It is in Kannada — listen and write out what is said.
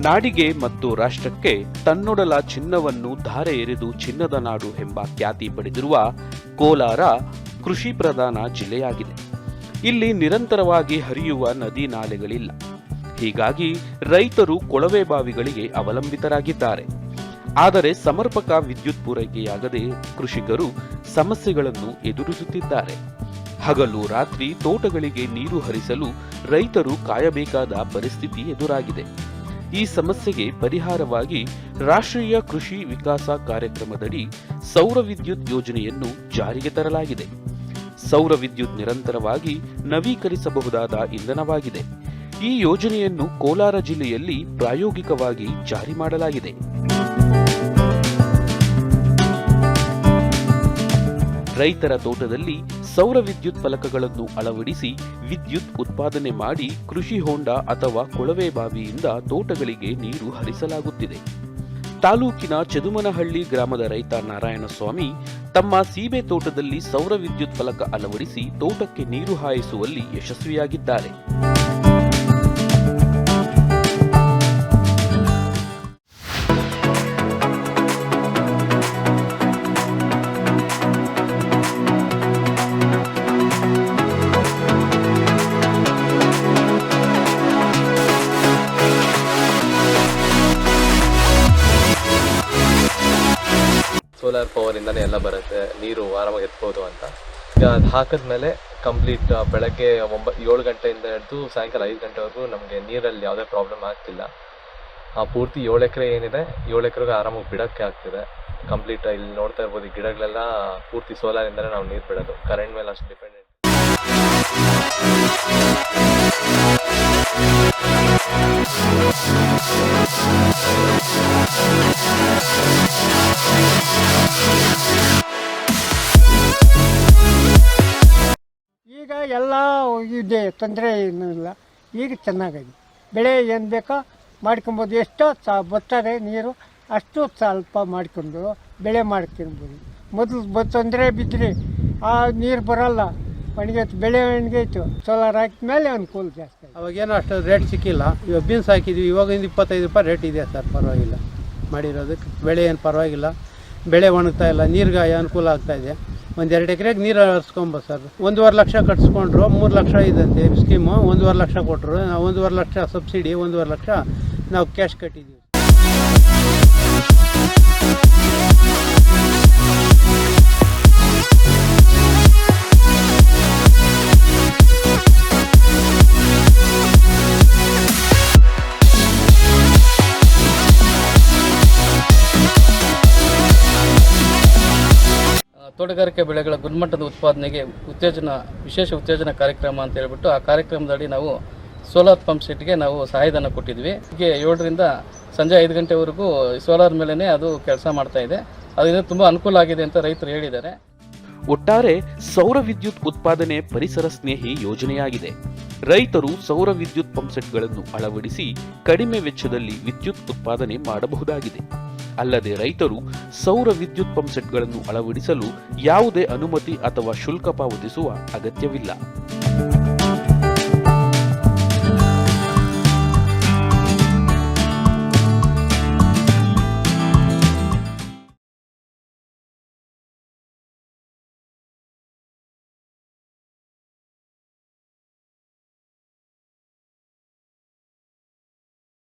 ನಾಡಿಗೆ ಮತ್ತು ರಾಷ್ಟ್ರಕ್ಕೆ ತನ್ನೊಡಲ ಚಿನ್ನವನ್ನು ಧಾರೆ ಎರೆದು ಚಿನ್ನದ ನಾಡು ಎಂಬ ಖ್ಯಾತಿ ಪಡೆದಿರುವ ಕೋಲಾರ ಕೃಷಿ ಪ್ರಧಾನ ಜಿಲ್ಲೆಯಾಗಿದೆ. ಇಲ್ಲಿ ನಿರಂತರವಾಗಿ ಹರಿಯುವ ನದಿ ನಾಲೆಗಳಿಲ್ಲ. ಹೀಗಾಗಿ ರೈತರು ಕೊಳವೆ ಬಾವಿಗಳಿಗೆ ಅವಲಂಬಿತರಾಗಿದ್ದಾರೆ. ಆದರೆ ಸಮರ್ಪಕ ವಿದ್ಯುತ್ ಪೂರೈಕೆಯಾಗದೆ ಕೃಷಿಕರು ಸಮಸ್ಯೆಗಳನ್ನು ಎದುರಿಸುತ್ತಿದ್ದಾರೆ. ಹಗಲು ರಾತ್ರಿ ತೋಟಗಳಿಗೆ ನೀರು ಹರಿಸಲು ರೈತರು ಕಾಯಬೇಕಾದ ಪರಿಸ್ಥಿತಿ ಎದುರಾಗಿದೆ. ಈ ಸಮಸ್ಯೆಗೆ ಪರಿಹಾರವಾಗಿ ರಾಷ್ಟ್ರೀಯ ಕೃಷಿ ವಿಕಾಸ ಕಾರ್ಯಕ್ರಮದಡಿ ಸೌರ ವಿದ್ಯುತ್ ಯೋಜನೆಯನ್ನು ಜಾರಿಗೆ ತರಲಾಗಿದೆ. ಸೌರ ವಿದ್ಯುತ್ ನಿರಂತರವಾಗಿ ನವೀಕರಿಸಬಹುದಾದ ಇಂಧನವಾಗಿದೆ. ಈ ಯೋಜನೆಯನ್ನು ಕೋಲಾರ ಜಿಲ್ಲೆಯಲ್ಲಿ ಪ್ರಾಯೋಗಿಕವಾಗಿ ಜಾರಿ ಮಾಡಲಾಗಿದೆ. ರೈತರ ತೋಟದಲ್ಲಿ ಸೌರ ವಿದ್ಯುತ್ ಫಲಕಗಳನ್ನು ಅಳವಡಿಸಿ ವಿದ್ಯುತ್ ಉತ್ಪಾದನೆ ಮಾಡಿ ಕೃಷಿ ಹೊಂಡ ಅಥವಾ ಕೊಳವೆ ಬಾವಿಯಿಂದ ತೋಟಗಳಿಗೆ ನೀರು ಹರಿಸಲಾಗುತ್ತಿದೆ. ತಾಲೂಕಿನ ಚದುಮನಹಳ್ಳಿ ಗ್ರಾಮದ ರೈತ ನಾರಾಯಣಸ್ವಾಮಿ ತಮ್ಮ ಸೀಬೆ ತೋಟದಲ್ಲಿ ಸೌರ ವಿದ್ಯುತ್ ಫಲಕ ಅಳವಡಿಸಿ ತೋಟಕ್ಕೆ ನೀರು ಹಾಯಿಸುವಲ್ಲಿ ಯಶಸ್ವಿಯಾಗಿದ್ದಾರೆ. ಸೋಲಾರ್ ಪವರಿಂದನೇ ಎಲ್ಲ ಬರುತ್ತೆ, ನೀರು ಆರಾಮಾಗಿ ಎತ್ಬೋದು ಅಂತ. ಈಗ ಅದು ಹಾಕಿದ್ಮೇಲೆ ಕಂಪ್ಲೀಟ್ ಬೆಳಗ್ಗೆ ಒಂಬ, ಏಳು ಗಂಟೆಯಿಂದ ಹಿಡಿದು ಸಾಯಂಕಾಲ ಐದು ಗಂಟೆವರೆಗೂ ನಮಗೆ ನೀರಲ್ಲಿ ಯಾವುದೇ ಪ್ರಾಬ್ಲಮ್ ಆಗ್ತಿಲ್ಲ. ಆ ಪೂರ್ತಿ ಏಳು ಎಕರೆ ಏನಿದೆ, ಏಳು ಎಕರೆಗೆ ಆರಾಮಾಗಿ ಬಿಡೋಕ್ಕೆ ಆಗ್ತಿದೆ. ಕಂಪ್ಲೀಟ್ ಇಲ್ಲಿ ನೋಡ್ತಾ ಇರ್ಬೋದು ಗಿಡಗಳೆಲ್ಲ ಪೂರ್ತಿ ಸೋಲಾರಿಂದಲೇ ನಾವು ನೀರು ಬಿಡೋದು. ಕರೆಂಟ್ ಮೇಲೆ ಅಷ್ಟು ಡಿಪೆಂಡೆಂಟ್ ಇದೆ ತೊಂದರೆ ಏನೂ ಇಲ್ಲ. ಈಗ ಚೆನ್ನಾಗಿದೆ. ಬೆಳೆ ಏನು ಬೇಕೋ ಮಾಡ್ಕೊಬೋದು. ಎಷ್ಟೋ ಸ ಬರ್ತಾರೆ ನೀರು ಅಷ್ಟು ಸ್ವಲ್ಪ ಮಾಡ್ಕೊಂಡು ಬೆಳೆ ಮಾಡ್ಕೊಬೋದು ಮೊದಲು ಬ ತೊಂದರೆ ಬಿದ್ದರೆ ಆ ನೀರು ಬರೋಲ್ಲ. ಒಣಗೈತು ಬೆಳೆ ಒಣಗೈತು ಸೋಲಾರ್ ಹಾಕಿದ ಮೇಲೆ ಅನುಕೂಲ ಜಾಸ್ತಿ. ಅವಾಗೇನು ಅಷ್ಟು ರೇಟ್ ಸಿಕ್ಕಿಲ್ಲ. ಇವಾಗ ಬೀನ್ಸ್ ಹಾಕಿದ್ವಿ. ಇವಾಗಿಂದ ಇಪ್ಪತ್ತೈದು ರೂಪಾಯಿ ರೇಟ್ ಇದೆ ಸರ್. ಪರವಾಗಿಲ್ಲ. ಮಾಡಿರೋದಕ್ಕೆ. ಬೆಳೆ ಏನು ಪರವಾಗಿಲ್ಲ. ಬೆಳೆ ಒಣಗ್ತಾ ಇಲ್ಲ. ನೀರಿಗೆ ಅನುಕೂಲ ಆಗ್ತಾ ಇದೆ ಒಂದು ಎರಡು ಎಕರೆಗೆ ನೀರು ಹರಿಸ್ಕೊಂಬ ಸರ್. ಒಂದೂವರೆ ಲಕ್ಷ ಕಟ್ಸ್ಕೊಂಡ್ರು, ಮೂರು ಲಕ್ಷ ಇದಂತೆ ಸ್ಕೀಮು. ಒಂದೂವರೆ ಲಕ್ಷ ಕೊಟ್ಟರು ಒಂದೂವರೆ ಲಕ್ಷ ಸಬ್ಸಿಡಿ, ಒಂದೂವರೆ ಲಕ್ಷ ನಾವು ಕ್ಯಾಶ್ ಕಟ್ಟಿದ್ದೀವಿ ತೋಟಗಾರಿಕೆ ಬೆಳೆಗಳ ಗುಣಮಟ್ಟದ ಉತ್ಪಾದನೆಗೆ ಉತ್ತೇಜನ, ವಿಶೇಷ ಉತ್ತೇಜನ ಕಾರ್ಯಕ್ರಮ ಅಂತ ಹೇಳ್ಬಿಟ್ಟು ಆ ಕಾರ್ಯಕ್ರಮದಡಿ ನಾವು ಸೋಲಾರ್ ಪಂಪ್ ಸೆಟ್ಗೆ ನಾವು ಸಹಾಯಧನ ಕೊಟ್ಟಿದ್ವಿ. ಹೀಗೆ ಏಳರಿಂದ ಸಂಜೆ ಐದು ಗಂಟೆವರೆಗೂ ಸೋಲಾರ್ ಮೇಲೇ ಅದು ಕೆಲಸ ಮಾಡ್ತಾ ಇದೆ. ಅದರಿಂದ ತುಂಬ ಅನುಕೂಲ ಆಗಿದೆ ಅಂತ ರೈತರು ಹೇಳಿದ್ದಾರೆ. ಒಟ್ಟಾರೆ ಸೌರ ವಿದ್ಯುತ್ ಉತ್ಪಾದನೆ ಪರಿಸರ ಸ್ನೇಹಿ ಯೋಜನೆಯಾಗಿದೆ. ರೈತರು ಸೌರ ವಿದ್ಯುತ್ ಪಂಪ್ಸೆಟ್ಗಳನ್ನು ಅಳವಡಿಸಿ ಕಡಿಮೆ ವೆಚ್ಚದಲ್ಲಿ ವಿದ್ಯುತ್ ಉತ್ಪಾದನೆ ಮಾಡಬಹುದಾಗಿದೆ. ಅಲ್ಲದೆ ರೈತರು ಸೌರ ವಿದ್ಯುತ್ ಪಂಪ್ಸೆಟ್ಗಳನ್ನು ಅಳವಡಿಸಲು ಯಾವುದೇ ಅನುಮತಿ ಅಥವಾ ಶುಲ್ಕ ಪಾವತಿಸುವ ಅಗತ್ಯವಿಲ್ಲ.